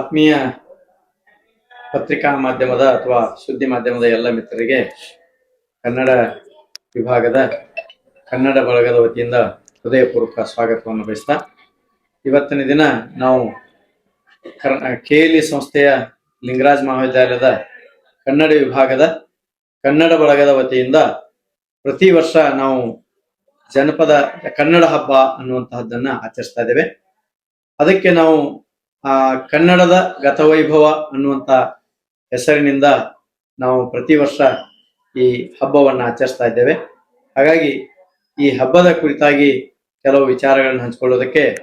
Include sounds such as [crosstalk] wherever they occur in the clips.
ಆತ್ಮೀಯ ಪತ್ರಿಕಾ ಮಾಧ್ಯಮದ ಅಥವಾ ಸುದ್ದಿ ಮಾಧ್ಯಮದ ಎಲ್ಲ ಮಿತ್ರರಿಗೆ ಕನ್ನಡ ವಿಭಾಗದ ಕನ್ನಡ ಬಳಗದ ವತಿಯಿಂದ ಹೃದಯಪೂರ್ವಕ ಸ್ವಾಗತವನ್ನು ಬಯಸ್ತಾ, ಇವತ್ತಿನ ದಿನ ನಾವು ಕೇಲಿ ಸಂಸ್ಥೆಯ ಲಿಂಗರಾಜ್ ಮಹಾವಿದ್ಯಾಲಯದ ಕನ್ನಡ ವಿಭಾಗದ ಕನ್ನಡ ಬಳಗದ ವತಿಯಿಂದ ಪ್ರತಿ ವರ್ಷ ನಾವು ಜನಪದ ಕನ್ನಡ ಹಬ್ಬ ಅನ್ನುವಂತಹದ್ದನ್ನ ಆಚರಿಸ್ತಾ ಇದ್ದೇವೆ. ಅದಕ್ಕೆ ನಾವು ಆ, ಕನ್ನಡದ ಗತವೈಭವ ಅನ್ನುವಂತ ಹೆಸರಿನಿಂದ ನಾವು ಪ್ರತಿ ವರ್ಷ ಈ ಹಬ್ಬವನ್ನ ಆಚರಿಸ್ತಾ ಇದ್ದೇವೆ. ಹಾಗಾಗಿ ಈ ಹಬ್ಬದ ಕುರಿತಾಗಿ ಕೆಲವು ವಿಚಾರಗಳನ್ನು ಹಂಚಿಕೊಳ್ಳೋದಕ್ಕೆ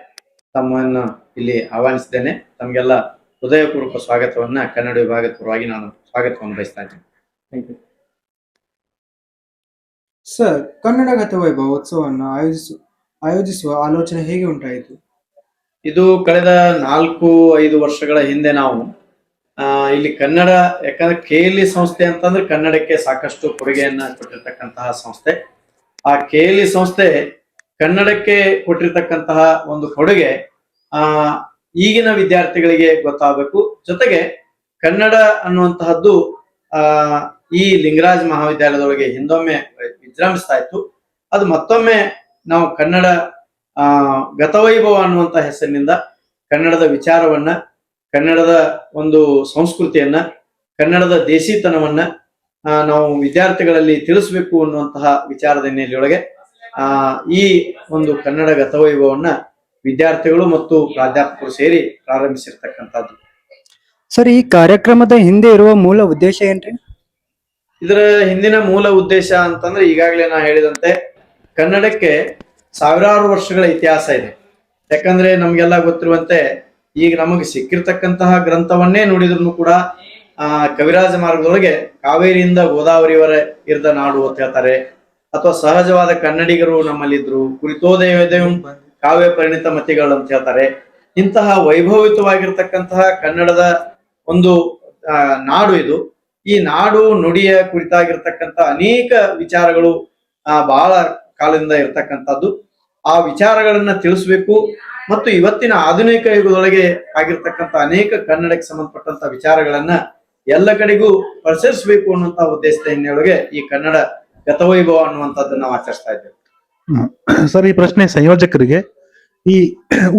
ತಮ್ಮನ್ನು ಇಲ್ಲಿ ಆಹ್ವಾನಿಸಿದ್ದೇನೆ. ತಮಗೆಲ್ಲ ಹೃದಯಪೂರ್ವಕ ಸ್ವಾಗತವನ್ನ ಕನ್ನಡ ವಿಭಾಗದ ಪರವಾಗಿ ನಾನು ಸ್ವಾಗತವನ್ನು ಬಯಸ್ತಾ ಇದ್ದೇನೆ. ಸರ್ ಕನ್ನಡ ಗತವೈಭವ ಉತ್ಸವವನ್ನು ಆಯೋಜಿಸು, ಆಯೋಜಿಸುವ ಆಲೋಚನೆ ಹೇಗೆ ಉಂಟಾಯಿತು? ಇದು ಕಳೆದ ನಾಲ್ಕು, ಐದು ವರ್ಷಗಳ ಹಿಂದೆ ನಾವು ಇಲ್ಲಿ ಕನ್ನಡ, ಯಾಕಂದ್ರೆ ಕೆಎಲ್ಇ ಸಂಸ್ಥೆ ಅಂತಂದ್ರೆ ಕನ್ನಡಕ್ಕೆ ಸಾಕಷ್ಟು ಕೊಡುಗೆಯನ್ನ ಕೊಟ್ಟಿರ್ತಕ್ಕಂತಹ ಸಂಸ್ಥೆ. ಆ ಕೆಎಲ್ಇ ಸಂಸ್ಥೆ ಕನ್ನಡಕ್ಕೆ ಕೊಟ್ಟಿರ್ತಕ್ಕಂತಹ ಒಂದು ಕೊಡುಗೆ, ಆ, ಈಗಿನ ವಿದ್ಯಾರ್ಥಿಗಳಿಗೆ ಗೊತ್ತಾಗಬೇಕು. ಜೊತೆಗೆ ಕನ್ನಡ ಅನ್ನುವಂತಹದ್ದು, ಆ, ಈ ಲಿಂಗರಾಜ್ ಮಹಾವಿದ್ಯಾಲಯದೊಳಗೆ ಹಿಂದೊಮ್ಮೆ ವಿಜೃಂಭಿಸ್ತಾ ಇತ್ತು. ಅದು ಮತ್ತೊಮ್ಮೆ ನಾವು ಕನ್ನಡ ಆ ಗತವೈಭವ ಅನ್ನುವಂತ ಹೆಸರಿನಿಂದ ಕನ್ನಡದ ವಿಚಾರವನ್ನ ಕನ್ನಡದ ಒಂದು ಸಂಸ್ಕೃತಿಯನ್ನ ಕನ್ನಡದ ದೇಸಿತನವನ್ನ ನಾವು ವಿದ್ಯಾರ್ಥಿಗಳಲ್ಲಿ ತಿಳಿಸ್ಬೇಕು ಅನ್ನುವಂತಹ ವಿಚಾರದ ಹಿನ್ನೆಲೆಯೊಳಗೆ ಆ ಈ ಒಂದು ಕನ್ನಡ ಗತವೈಭವವನ್ನ ವಿದ್ಯಾರ್ಥಿಗಳು ಮತ್ತು ಪ್ರಾಧ್ಯಾಪಕರು ಸೇರಿ ಪ್ರಾರಂಭಿಸಿರ್ತಕ್ಕಂಥದ್ದು. ಸರ್ ಈ ಕಾರ್ಯಕ್ರಮದ ಹಿಂದೆ ಇರುವ ಮೂಲ ಉದ್ದೇಶ ಏನ್ರಿ? ಇದರ ಹಿಂದಿನ ಮೂಲ ಉದ್ದೇಶ ಅಂತಂದ್ರೆ ಈಗಾಗಲೇ ನಾ ಹೇಳಿದಂತೆ ಕನ್ನಡಕ್ಕೆ ಸಾವಿರಾರು ವರ್ಷಗಳ ಇತಿಹಾಸ ಇದೆ. ಯಾಕಂದ್ರೆ ನಮ್ಗೆಲ್ಲ ಗೊತ್ತಿರುವಂತೆ ಈಗ ನಮಗೆ ಸಿಕ್ಕಿರ್ತಕ್ಕಂತಹ ಗ್ರಂಥವನ್ನೇ ನೋಡಿದ್ರು ಕೂಡ, ಆ, ಕವಿರಾಜ ಮಾರ್ಗದೊಳಗೆ ಕಾವೇರಿಯಿಂದ ಗೋದಾವರಿವರೆ ಇರದ ನಾಡು ಅಂತ ಹೇಳ್ತಾರೆ. ಅಥವಾ ಸಹಜವಾದ ಕನ್ನಡಿಗರು ನಮ್ಮಲ್ಲಿದ್ರು ಕುರಿತೋದೇವದೇವ್ ಕಾವ್ಯ ಪರಿಣಿತ ಮತಿಗಳು ಅಂತ ಹೇಳ್ತಾರೆ. ಇಂತಹ ವೈಭವಿತವಾಗಿರ್ತಕ್ಕಂತಹ ಕನ್ನಡದ ಒಂದು ನಾಡು ಇದು. ಈ ನಾಡು ನುಡಿಯ ಕುರಿತಾಗಿರ್ತಕ್ಕಂಥ ಅನೇಕ ವಿಚಾರಗಳು, ಆ ಬಹಳ ಕಾಲದಿಂದ ಇರ್ತಕ್ಕಂಥದ್ದು. ಆ ವಿಚಾರಗಳನ್ನ ತಿಳಿಸ್ಬೇಕು. ಮತ್ತು ಇವತ್ತಿನ ಆಧುನಿಕ ಯುಗದೊಳಗೆ ಆಗಿರ್ತಕ್ಕಂಥ ಅನೇಕ ಕನ್ನಡಕ್ಕೆ ಸಂಬಂಧಪಟ್ಟಂತ ವಿಚಾರಗಳನ್ನ ಎಲ್ಲ ಕಡೆಗೂ ಪ್ರಸರಿಸಬೇಕು ಅನ್ನುವಂತ ಉದ್ದೇಶದ ಹಿನ್ನೆಲೆಯೊಳಗೆ ಈ ಕನ್ನಡ ಗತವೈಭವ ಅನ್ನುವಂಥದ್ದನ್ನ ನಾವು ಆಚರಿಸ್ತಾ ಇದ್ದೇವೆ. ಸರ್, ಈ ಪ್ರಶ್ನೆ ಸಂಯೋಜಕರಿಗೆ, ಈ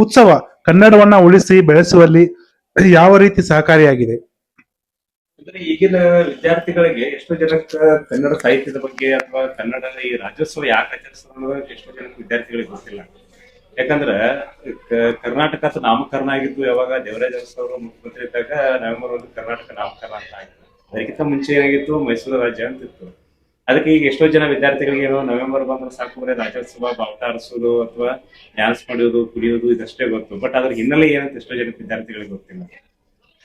ಉತ್ಸವ ಕನ್ನಡವನ್ನ ಉಳಿಸಿ, ಬೆಳೆಸುವಲ್ಲಿ ಯಾವ ರೀತಿ ಸಹಕಾರಿಯಾಗಿದೆ? ಅಂದ್ರೆ ಈಗಿನ ವಿದ್ಯಾರ್ಥಿಗಳಿಗೆ ಎಷ್ಟೋ ಜನಕ್ಕ ಕನ್ನಡ ಸಾಹಿತ್ಯದ ಬಗ್ಗೆ ಅಥವಾ ಕನ್ನಡ ಈ ರಾಜ್ಯೋತ್ಸವ ಯಾಕೆ ಆಚರಿಸ್ತಾರೆ ಅನ್ನೋದು ಎಷ್ಟೋ ಜನ ವಿದ್ಯಾರ್ಥಿಗಳಿಗೆ ಗೊತ್ತಿಲ್ಲ. ಯಾಕಂದ್ರ ಕರ್ನಾಟಕ ನಾಮಕರಣ ಆಗಿದ್ದು ಯಾವಾಗ ದೇವರಾಜ ಅವರು ಮುಖ್ಯಮಂತ್ರಿ ಇದ್ದಾಗ ನವೆಂಬರ್ ಒಂದು ಕರ್ನಾಟಕ ನಾಮಕರಣ ಅಂತ ಆಯ್ತು ಅದಕ್ಕಿಂತ ಮುಂಚೆ ಏನಾಗಿತ್ತು? ಮೈಸೂರು ರಾಜ್ಯ ಅಂತ ಇತ್ತು. ಅದಕ್ಕೆ ಈಗ ಎಷ್ಟೋ ಜನ ವಿದ್ಯಾರ್ಥಿಗಳಿಗೆ ಏನೋ ನವೆಂಬರ್ ಬಂದ್ರೆ ಸಾಕು ಬರೀ ರಾಜ್ಯೋತ್ಸವ, ಬಾವುಟ ಆರಿಸೋದು ಅಥವಾ ಡ್ಯಾನ್ಸ್ ಮಾಡೋದು ಕುಡಿಯೋದು ಇದಷ್ಟೇ ಗೊತ್ತು. ಬಟ್ ಅದ್ರ ಹಿನ್ನೆಲೆ ಏನಂತ ಎಷ್ಟೋ ಜನ ವಿದ್ಯಾರ್ಥಿಗಳಿಗೆ ಗೊತ್ತಿಲ್ಲ.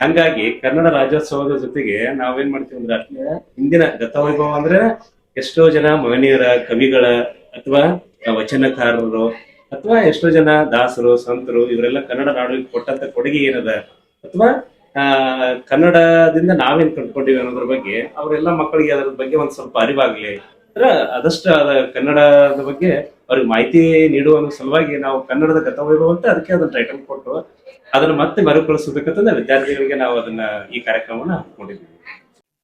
ಹಂಗಾಗಿ ಕನ್ನಡ ರಾಜ್ಯೋತ್ಸವದ ಜೊತೆಗೆ ನಾವೇನ್ ಮಾಡ್ತೀವಿ ಅಂದ್ರೆ ಅಷ್ಟೇ ಹಿಂದಿನ ಗತವೈಭವ ಅಂದ್ರೆ ಎಷ್ಟೋ ಜನ ಮಹನೀಯರ ಕವಿಗಳ ಅಥವಾ ವಚನಕಾರರು ಅಥವಾ ಎಷ್ಟೋ ಜನ ದಾಸರು, ಸಂತರು ಇವರೆಲ್ಲ ಕನ್ನಡ ನಾಡಿಗೆ ಕೊಟ್ಟಂತ ಕೊಡುಗೆ ಏನದ? ಅಥವಾ, ಆ, ಕನ್ನಡದಿಂದ ನಾವೇನ್ ಕಂಡ್ಕೊಂಡಿವಿ ಅನ್ನೋದ್ರ ಬಗ್ಗೆ, ಅವರೆಲ್ಲ ಮಕ್ಕಳಿಗೆ ಅದರ ಬಗ್ಗೆ ಒಂದ್ ಸ್ವಲ್ಪ ಅರಿವಾಗ್ಲಿ. ಅದಷ್ಟ ಅದ ಕನ್ನಡದ ಬಗ್ಗೆ ಅವ್ರಿಗೆ ಮಾಹಿತಿ ನೀಡುವ ಸಲುವಾಗಿ ನಾವು ಕನ್ನಡದ ಗತವೈಭವ ಅಂತ ಅದಕ್ಕೆ ಅದನ್ನ ಟೈಟಲ್ ಕೊಟ್ಟು ಅದನ್ನ ಮತ್ತೆ ಮರುಕಳಿಸಬೇಕಂತಂದ್ರೆ ವಿದ್ಯಾರ್ಥಿಗಳಿಗೆ ನಾವು ಅದನ್ನ ಈ ಕಾರ್ಯಕ್ರಮವನ್ನ ಹಮ್ಮಿಕೊಂಡಿದ್ದೀವಿ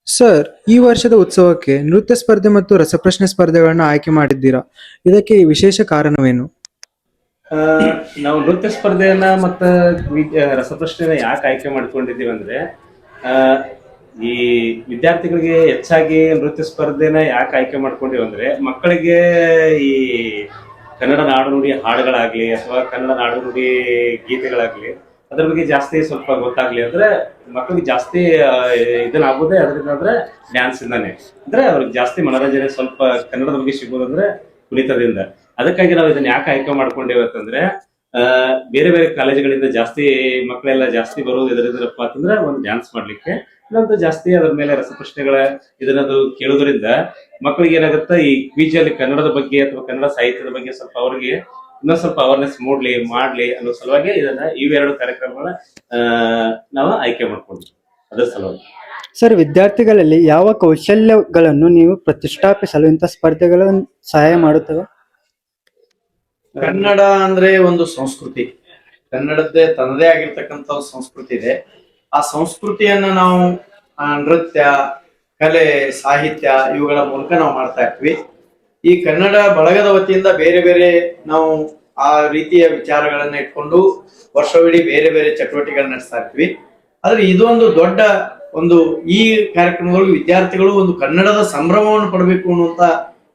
ಸರ್ ಈ ವರ್ಷದ ಉತ್ಸವಕ್ಕೆ ನೃತ್ಯ ಸ್ಪರ್ಧೆ ಮತ್ತು ರಸಪ್ರಶ್ನೆ ಸ್ಪರ್ಧೆಗಳನ್ನ ಆಯ್ಕೆ ಮಾಡಿದ್ದೀರಾ? ಇದಕ್ಕೆ ವಿಶೇಷ ಕಾರಣವೇನು? ನಾವು ನೃತ್ಯ ಸ್ಪರ್ಧೆಯನ್ನ ಮತ್ತ ರಸಪ್ರಶ್ನೆಯನ್ನ ರಸಪ್ರಶ್ನೆನ ಯಾಕೆ ಆಯ್ಕೆ ಮಾಡ್ಕೊಂಡಿದ್ದೀವಿ ಅಂದ್ರೆ ಈ ವಿದ್ಯಾರ್ಥಿಗಳಿಗೆ ಹೆಚ್ಚಾಗಿ ನೃತ್ಯ ಸ್ಪರ್ಧೆನ ಯಾಕೆ ಆಯ್ಕೆ ಮಾಡ್ಕೊಂಡಿವಿ ಅಂದ್ರೆ ಮಕ್ಕಳಿಗೆ ಈ ಕನ್ನಡ ನಾಡುನುಡಿ ಹಾಡುಗಳಾಗ್ಲಿ ಅಥವಾ ಕನ್ನಡ ನಾಡುನುಡಿ ಗೀತೆಗಳಾಗ್ಲಿ ಅದ್ರ ಬಗ್ಗೆ ಜಾಸ್ತಿ ಸ್ವಲ್ಪ ಗೊತ್ತಾಗ್ಲಿ ಅಂದ್ರೆ ಮಕ್ಕಳಿಗೆ ಜಾಸ್ತಿ ಇದನ್ನಾಗೋದೇ ಅದರಿಂದ ಅಂದ್ರೆ ಡ್ಯಾನ್ಸ್ ಇಂದಾನೆ ಅಂದ್ರೆ ಅವ್ರಿಗೆ ಜಾಸ್ತಿ ಮನೋರಂಜನೆ ಸ್ವಲ್ಪ ಕನ್ನಡದ ಬಗ್ಗೆ ಸಿಗೋದಂದ್ರೆ ಕುಣಿತದಿಂದ ಅದಕ್ಕಾಗಿ ನಾವು ಇದನ್ನ ಯಾಕೆ ಆಯ್ಕೆ ಮಾಡ್ಕೊಂಡೇವೆ ಅಂತಂದ್ರೆ ಆ, ಬೇರೆ ಬೇರೆ ಕಾಲೇಜುಗಳಿಂದ ಜಾಸ್ತಿ ಮಕ್ಕಳೆಲ್ಲ ಜಾಸ್ತಿ ಬರೋದು ಇದರಿಂದಪ್ಪ ಅಂತಂದ್ರೆ ಒಂದು ಡ್ಯಾನ್ಸ್ ಮಾಡ್ಲಿಕ್ಕೆ ಇನ್ನೊಂದು ಜಾಸ್ತಿ ಅದ್ರ ಮೇಲೆ ರಸಪ್ರಶ್ನೆಗಳ ಇದನ್ನದು ಕೇಳೋದ್ರಿಂದ ಮಕ್ಕಳಿಗೆ ಏನಾಗುತ್ತೆ ಈ ಕ್ವಿಜ್ ಅಲ್ಲಿ ಕನ್ನಡದ ಬಗ್ಗೆ ಅಥವಾ ಕನ್ನಡ ಸಾಹಿತ್ಯದ ಬಗ್ಗೆ ಸ್ವಲ್ಪ ಅವ್ರಿಗೆ ಇನ್ನೊಂದ್ ಸ್ವಲ್ಪ ಅವೇರ್ನೆಸ್ ಮೂಡ್ಲಿ ಮಾಡ್ಲಿ ಅನ್ನೋ ಸಲುವಾಗಿ ಇದನ್ನ ಇವೆರಡು ಕಾರ್ಯಕ್ರಮಗಳನ್ನ ಆ, ನಾವು ಆಯ್ಕೆ ಮಾಡ್ಕೊಂಡ್ವಿ ಅದರ ಸಲುವಾಗಿ. ಸರ್ ವಿದ್ಯಾರ್ಥಿಗಳಲ್ಲಿ ಯಾವ ಕೌಶಲ್ಯಗಳನ್ನು ನೀವು ಪ್ರತಿಷ್ಠಾಪಿಸಲು ಇಂಥ ಸ್ಪರ್ಧೆಗಳನ್ನು ಸಹಾಯ ಮಾಡುತ್ತವೆ? ಕನ್ನಡ ಅಂದ್ರೆ ಒಂದು ಸಂಸ್ಕೃತಿ. ಕನ್ನಡದ್ದೇ ತನ್ನದೇ ಆಗಿರ್ತಕ್ಕಂಥ ಸಂಸ್ಕೃತಿ ಇದೆ. ಆ ಸಂಸ್ಕೃತಿಯನ್ನ ನಾವು ನೃತ್ಯ, ಕಲೆ, ಸಾಹಿತ್ಯ ಇವುಗಳ ಮೂಲಕ ನಾವು ಮಾಡ್ತಾ ಇರ್ತೀವಿ ಈ ಕನ್ನಡ ಬಳಗದ ವತಿಯಿಂದ ಬೇರೆ ಬೇರೆ ನಾವು ಆ ರೀತಿಯ ವಿಚಾರಗಳನ್ನ ಇಟ್ಕೊಂಡು ವರ್ಷವಿಡೀ ಬೇರೆ ಬೇರೆ ಚಟುವಟಿಕೆಗಳನ್ನ ನಡೆಸ್ತಾ ಇರ್ತೀವಿ. ಆದ್ರೆ ಇದೊಂದು ದೊಡ್ಡ ಒಂದು, ಈ ಕಾರ್ಯಕ್ರಮದೊಳಗೆ ವಿದ್ಯಾರ್ಥಿಗಳು ಒಂದು ಕನ್ನಡದ ಸಂಭ್ರಮವನ್ನು ಪಡಬೇಕು ಅನ್ನುವಂತ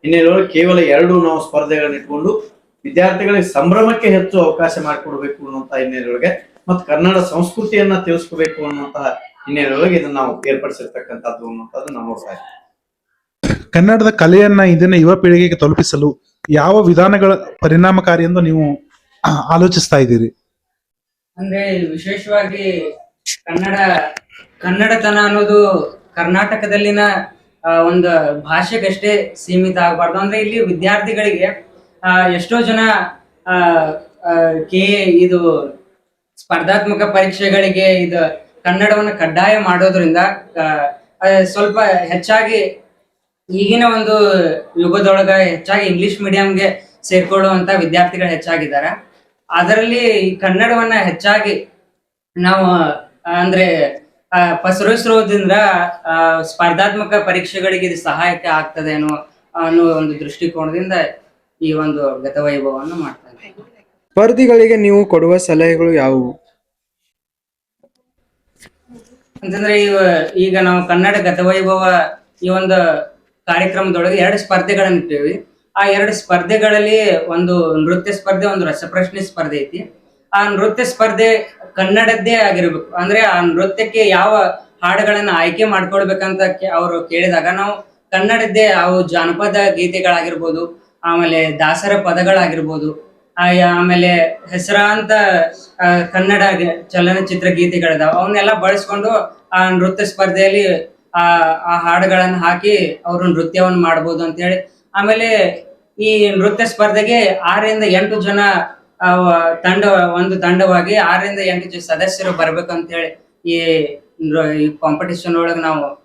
ಹಿನ್ನೆಲೆಯೊಳಗೆ ಕೇವಲ ಎರಡು ನಾವು ಸ್ಪರ್ಧೆಗಳನ್ನ ಇಟ್ಕೊಂಡು ವಿದ್ಯಾರ್ಥಿಗಳಿಗೆ ಸಂಭ್ರಮಕ್ಕೆ ಹೆಚ್ಚು ಅವಕಾಶ ಮಾಡಿಕೊಡ್ಬೇಕು ಅನ್ನುವಂತ ಹಿನ್ನೆಲೆಯೊಳಗೆ ಮತ್ತು ಕನ್ನಡ ಸಂಸ್ಕೃತಿಯನ್ನ ತಿಳಿಸ್ಕೋಬೇಕು ಅನ್ನುವಂತಹ ಹಿನ್ನೆಲೆಯೊಳಗೆ ಇದನ್ನ ನಾವು ಏರ್ಪಡಿಸಿರ್ತಕ್ಕಂಥದ್ದು ಅನ್ನುವಂಥದ್ದು ನಮ್ಮ ನೋಡ್ತಾ ಇದ್ದೀವಿ ಕನ್ನಡದ ಕಲೆಯನ್ನ ಇದನ್ನ ಯುವ ಪೀಳಿಗೆಗೆ ತಲುಪಿಸಲು ಯಾವ ವಿಧಾನಗಳ ಪರಿಣಾಮಕಾರಿ ಎಂದು ನೀವು ಆಲೋಚಿಸ್ತಾ ಇದ್ದೀರಿ? ಅಂದ್ರೆ ವಿಶೇಷವಾಗಿ ಕನ್ನಡ ಕನ್ನಡತನ ಅನ್ನೋದು ಕರ್ನಾಟಕದಲ್ಲಿನ ಒಂದು ಭಾಷೆಗಷ್ಟೇ ಸೀಮಿತ ಆಗಬಾರ್ದು. ಅಂದ್ರೆ ಇಲ್ಲಿ ವಿದ್ಯಾರ್ಥಿಗಳಿಗೆ ಎಷ್ಟೋ ಜನ ಆ, ಆ, ಕೆ ಇದು ಸ್ಪರ್ಧಾತ್ಮಕ ಪರೀಕ್ಷೆಗಳಿಗೆ ಇದು ಕನ್ನಡವನ್ನು ಕಡ್ಡಾಯ ಮಾಡೋದ್ರಿಂದ ಸ್ವಲ್ಪ ಹೆಚ್ಚಾಗಿ ಈಗಿನ ಒಂದು ಯುಗದೊಳಗ ಹೆಚ್ಚಾಗಿ ಇಂಗ್ಲಿಷ್ ಮೀಡಿಯಂಗೆ ಸೇರ್ಕೊಳ್ಳುವಂತ ವಿದ್ಯಾರ್ಥಿಗಳು ಹೆಚ್ಚಾಗಿದ್ದಾರೆ. ಅದರಲ್ಲಿ ಕನ್ನಡವನ್ನ ಹೆಚ್ಚಾಗಿ ನಾವು, ಅಂದ್ರೆ ಪಸರಿಸಿರೋದ್ರಿಂದ ಸ್ಪರ್ಧಾತ್ಮಕ ಪರೀಕ್ಷೆಗಳಿಗೆ ಇದು ಸಹಾಯಕ್ಕೆ ಆಗ್ತದೇನೋ ಅನ್ನೋ ಒಂದು ದೃಷ್ಟಿಕೋನದಿಂದ ಈ ಒಂದು ಗತವೈಭವವನ್ನು ಮಾಡ್ತಾ ಇದ್ದೀವಿ. ಸ್ಪರ್ಧಿಗಳಿಗೆ ನೀವು ಕೊಡುವ ಸಲಹೆಗಳು ಯಾವುವು? ಅಂತಂದ್ರೆ ಈಗ ನಾವು ಕನ್ನಡ ಗತವೈಭವ ಈ ಒಂದು ಕಾರ್ಯಕ್ರಮದೊಳಗೆ ಎರಡು ಸ್ಪರ್ಧೆಗಳನ್ನ ಇಟ್ಟಿವಿ. ಆ ಎರಡು ಸ್ಪರ್ಧೆಗಳಲ್ಲಿ ಒಂದು ನೃತ್ಯ ಸ್ಪರ್ಧೆ, ಒಂದು ರಸಪ್ರಶ್ನೆ ಸ್ಪರ್ಧೆ ಐತಿ. ಆ ನೃತ್ಯ ಸ್ಪರ್ಧೆ ಕನ್ನಡದ್ದೇ ಆಗಿರ್ಬೇಕು. ಅಂದ್ರೆ ಆ ನೃತ್ಯಕ್ಕೆ ಯಾವ ಹಾಡುಗಳನ್ನ ಆಯ್ಕೆ ಮಾಡ್ಕೊಳ್ಬೇಕಂತ ಅವರು ಕೇಳಿದಾಗ ನಾವು ಕನ್ನಡದ್ದೇ ಅವು ಜಾನಪದ ಗೀತೆಗಳಾಗಿರ್ಬೋದು, ಆಮೇಲೆ ದಾಸರ ಪದಗಳಾಗಿರ್ಬೋದು ಆಮೇಲೆ ಹೆಸರಾಂತ ಕನ್ನಡ ಚಲನಚಿತ್ರ ಗೀತೆಗಳಿದಾವ. ಅವನ್ನೆಲ್ಲ ಬಳಸ್ಕೊಂಡು ಆ ನೃತ್ಯ ಸ್ಪರ್ಧೆಯಲ್ಲಿ, ಆ ಆ ಹಾಡುಗಳನ್ನ ಹಾಕಿ ಅವರು ನೃತ್ಯವನ್ನು ಮಾಡ್ಬೋದು ಅಂತ ಹೇಳಿ ಆಮೇಲೆ ಈ ನೃತ್ಯ ಸ್ಪರ್ಧೆಗೆ ಆರರಿಂದ ಎಂಟು ಜನ ತಂಡ, ಒಂದು ತಂಡವಾಗಿ ಆರರಿಂದ ಎಂಟು ಜನ ಸದಸ್ಯರು ಬರ್ಬೇಕಂತ ಹೇಳಿ ಈ ಕಾಂಪಿಟಿಷನ್ ಒಳಗೆ ನಾವು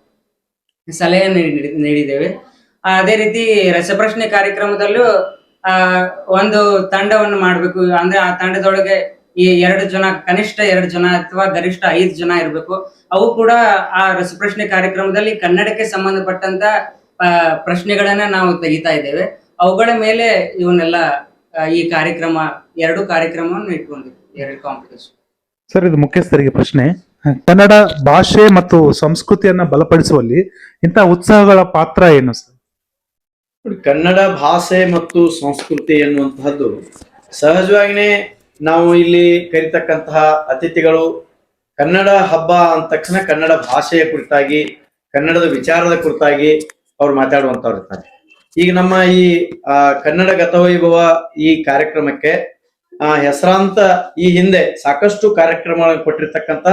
ಸಲಹೆ ನೀಡಿ- ನೀಡಿದ್ದೇವೆ. ಅದೇ ರೀತಿ ರಸಪ್ರಶ್ನೆ ಕಾರ್ಯಕ್ರಮದಲ್ಲೂ ಆ, ಒಂದು ತಂಡವನ್ನು ಮಾಡ್ಬೇಕು. ಅಂದ್ರೆ ಆ ತಂಡದೊಳಗೆ ಈ ಎರಡು ಜನ, ಕನಿಷ್ಠ ಎರಡು ಜನ ಅಥವಾ ಗರಿಷ್ಠ ಐದು ಜನ ಇರಬೇಕು. ಅವು ಕೂಡ ಆ ರಸಪ್ರಶ್ನೆ ಕಾರ್ಯಕ್ರಮದಲ್ಲಿ ಕನ್ನಡಕ್ಕೆ ಸಂಬಂಧಪಟ್ಟಂತ ಪ್ರಶ್ನೆಗಳನ್ನ ನಾವು ತೆಗಿತಾ ಇದ್ದೇವೆ. ಅವುಗಳ ಮೇಲೆ ಇವನ್ನೆಲ್ಲ ಈ ಕಾರ್ಯಕ್ರಮ, ಎರಡು ಕಾರ್ಯಕ್ರಮವನ್ನು ಇಟ್ಕೊಂಡಿದ್ವಿ ಎರಡು ಕಾಂಪಿಟೇಷನ್ ಸರ್, ಇದು ಮುಖ್ಯಸ್ಥರಿಗೆ ಪ್ರಶ್ನೆ. ಕನ್ನಡ ಭಾಷೆ ಮತ್ತು ಸಂಸ್ಕೃತಿಯನ್ನ ಬಲಪಡಿಸುವಲ್ಲಿ ಇಂತಹ ಉತ್ಸಾಹಗಳ ಪಾತ್ರ ಏನು ಸರ್? ಕನ್ನಡ ಭಾಷೆ ಮತ್ತು ಸಂಸ್ಕೃತಿ ಎನ್ನುವಂತಹದ್ದು ಸಹಜವಾಗಿನೇ ನಾವು ಇಲ್ಲಿ ಕರಿತಕ್ಕಂತಹ ಅತಿಥಿಗಳು ಕನ್ನಡ ಹಬ್ಬ ಅಂದ ತಕ್ಷಣ ಕನ್ನಡ ಭಾಷೆಯ ಕುರಿತಾಗಿ, ಕನ್ನಡದ ವಿಚಾರದ ಕುರಿತಾಗಿ ಅವ್ರು ಮಾತಾಡುವಂತವ್ರು ಇರ್ತಾರೆ. ಈಗ ನಮ್ಮ ಈ ಕನ್ನಡ ಗತವೈಭವ ಈ ಕಾರ್ಯಕ್ರಮಕ್ಕೆ ಹೆಸರಾಂತ ಈ ಹಿಂದೆ ಸಾಕಷ್ಟು ಕಾರ್ಯಕ್ರಮಗಳನ್ನು ಕೊಟ್ಟಿರ್ತಕ್ಕಂತ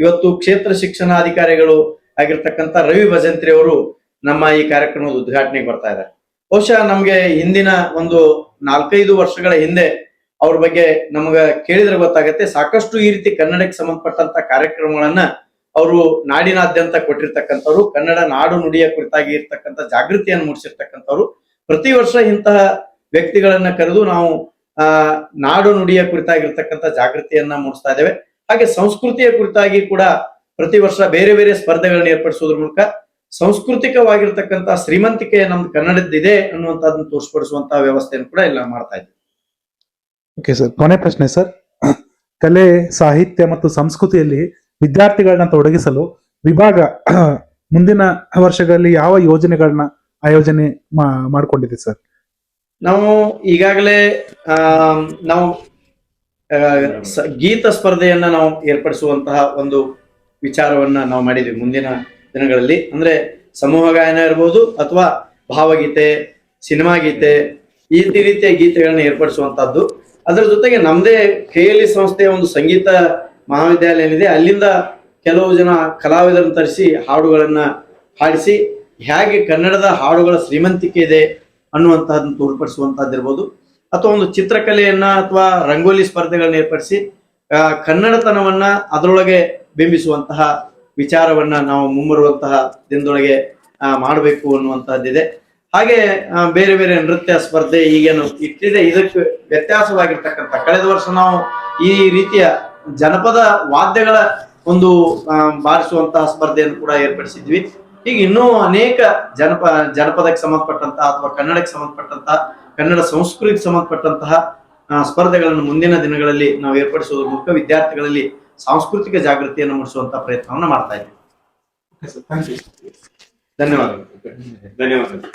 ಇವತ್ತು ಕ್ಷೇತ್ರ ಶಿಕ್ಷಣಾಧಿಕಾರಿಗಳು ಆಗಿರ್ತಕ್ಕಂಥ ರವಿ ಭಜಂತ್ರಿ ಅವರು ನಮ್ಮ ಈ ಕಾರ್ಯಕ್ರಮದ ಉದ್ಘಾಟನೆಗೆ ಬರ್ತಾ ಇದ್ದಾರೆ. ಬಹುಶಃ ನಮ್ಗೆ ಹಿಂದಿನ ಒಂದು ನಾಲ್ಕೈದು ವರ್ಷಗಳ ಹಿಂದೆ ಅವ್ರ ಬಗ್ಗೆ ನಮಗ ಕೇಳಿದ್ರೆ ಗೊತ್ತಾಗತ್ತೆ. ಸಾಕಷ್ಟು ಈ ರೀತಿ ಕನ್ನಡಕ್ಕೆ ಸಂಬಂಧಪಟ್ಟಂತ ಕಾರ್ಯಕ್ರಮಗಳನ್ನ ಅವರು ನಾಡಿನಾದ್ಯಂತ ಕೊಟ್ಟಿರ್ತಕ್ಕಂಥವ್ರು, ಕನ್ನಡ ನಾಡು ನುಡಿಯ ಕುರಿತಾಗಿ ಇರ್ತಕ್ಕಂಥ ಜಾಗೃತಿಯನ್ನು ಮೂಡಿಸಿರ್ತಕ್ಕಂಥವ್ರು. ಪ್ರತಿ ವರ್ಷ ಇಂತಹ ವ್ಯಕ್ತಿಗಳನ್ನ ಕರೆದು ನಾವು, ಆ, ನಾಡು ನುಡಿಯ ಕುರಿತಾಗಿರ್ತಕ್ಕಂಥ ಜಾಗೃತಿಯನ್ನ ಮೂಡಿಸ್ತಾ ಇದ್ದೇವೆ. ಹಾಗೆ ಸಂಸ್ಕೃತಿಯ ಕುರಿತಾಗಿ ಕೂಡ ಪ್ರತಿ ವರ್ಷ ಬೇರೆ ಬೇರೆ ಸ್ಪರ್ಧೆಗಳನ್ನ ಏರ್ಪಡಿಸೋದ್ರ ಮೂಲಕ ಸಾಂಸ್ಕೃತಿಕವಾಗಿರ್ತಕ್ಕಂಥ ಶ್ರೀಮಂತಿಕೆ ನಮ್ದು ಕನ್ನಡದ್ದಿದೆ ಅನ್ನುವಂಥದ್ದನ್ನು ತೋರ್ಸ್ಪಡಿಸುವಂತಹ ವ್ಯವಸ್ಥೆಯನ್ನು ಕೂಡ ಇಲ್ಲ ಮಾಡ್ತಾ ಇದ್ದೀವಿ. ಓಕೆ ಸರ್ ಕೊನೆ ಪ್ರಶ್ನೆ ಸರ್ ಕಲೆ ಸಾಹಿತ್ಯ ಮತ್ತು ಸಂಸ್ಕೃತಿಯಲ್ಲಿ ವಿದ್ಯಾರ್ಥಿಗಳನ್ನ ತೊಡಗಿಸಲು ವಿಭಾಗ [clears throat] ಮುಂದಿನ ವರ್ಷಗಳಲ್ಲಿ ಯಾವ ಯೋಜನೆಗಳನ್ನ ಆಯೋಜನೆ ಮಾಡಿಕೊಂಡಿದೆ ಸರ್ ನಾವು ಈಗಾಗಲೇ ನಾವು ಗೀತ ಸ್ಪರ್ಧೆಯನ್ನ ನಾವು ಏರ್ಪಡಿಸುವಂತಹ ಒಂದು ವಿಚಾರವನ್ನ ನಾವು ಮಾಡಿದ್ವಿ ಮುಂದಿನ ದಿನಗಳಲ್ಲಿ, ಅಂದ್ರೆ ಸಮೂಹ ಗಾಯನ ಇರ್ಬೋದು ಅಥವಾ ಭಾವಗೀತೆ, ಸಿನಿಮಾ ಗೀತೆ, ಈ ರೀತಿಯ ಗೀತೆಗಳನ್ನ ಏರ್ಪಡಿಸುವಂತಹದ್ದು. ಅದರ ಜೊತೆಗೆ ನಮ್ದೇ ಕೆ ಸಂಸ್ಥೆಯ ಒಂದು ಸಂಗೀತ ಮಹಾವಿದ್ಯಾಲಯ ಏನಿದೆ, ಅಲ್ಲಿಂದ ಕೆಲವು ಜನ ಕಲಾವಿದರನ್ನು ತರಿಸಿ ಹಾಡುಗಳನ್ನ ಹಾಡಿಸಿ, ಹೇಗೆ ಕನ್ನಡದ ಹಾಡುಗಳ ಶ್ರೀಮಂತಿಕೆ ಇದೆ ಅನ್ನುವಂತಹದನ್ನ ತೋರ್ಪಡಿಸುವಂತಹದ್ದಿರ್ಬೋದು ಅಥವಾ ಒಂದು ಚಿತ್ರಕಲೆಯನ್ನ ಅಥವಾ ರಂಗೋಲಿ ಸ್ಪರ್ಧೆಗಳನ್ನ ಏರ್ಪಡಿಸಿ ಕನ್ನಡತನವನ್ನ ಅದರೊಳಗೆ ಬಿಂಬಿಸುವಂತಹ ವಿಚಾರವನ್ನ ನಾವು ಮುಂಬರುವಂತಹ ದಿನದೊಳಗೆ ಮಾಡಬೇಕು ಅನ್ನುವಂತಹದ್ದಿದೆ. ಹಾಗೆ ಬೇರೆ ಬೇರೆ ನೃತ್ಯ ಸ್ಪರ್ಧೆ ಈಗೇನು ಇಟ್ಟಿದೆ. ಇದಕ್ಕೆ ವ್ಯತ್ಯಾಸವಾಗಿರ್ತಕ್ಕಂಥ ಕಳೆದ ವರ್ಷ ನಾವು ಈ ರೀತಿಯ ಜನಪದ ವಾದ್ಯಗಳ ಒಂದು ಬಾರಿಸುವಂತಹ ಸ್ಪರ್ಧೆಯನ್ನು ಕೂಡ ಏರ್ಪಡಿಸಿದ್ವಿ. ಈಗ ಇನ್ನೂ ಅನೇಕ ಜನಪ, ಜನಪದಕ್ಕೆ ಸಂಬಂಧಪಟ್ಟಂತಹ ಅಥವಾ ಕನ್ನಡಕ್ಕೆ ಸಂಬಂಧಪಟ್ಟಂತಹ, ಕನ್ನಡ ಸಂಸ್ಕೃತಿಗೆ ಸಂಬಂಧಪಟ್ಟಂತಹ ಸ್ಪರ್ಧೆಗಳನ್ನು ಮುಂದಿನ ದಿನಗಳಲ್ಲಿ ನಾವು ಏರ್ಪಡಿಸುವುದರ ಮೂಲಕ ವಿದ್ಯಾರ್ಥಿಗಳಲ್ಲಿ ಸಾಂಸ್ಕೃತಿಕ ಜಾಗೃತಿಯನ್ನು ಮೂಡಿಸುವಂತ ಪ್ರಯತ್ನವನ್ನು ಮಾಡ್ತಾ ಇದ್ದೀವಿ. ಧನ್ಯವಾದಗಳು. ಧನ್ಯವಾದಗಳು.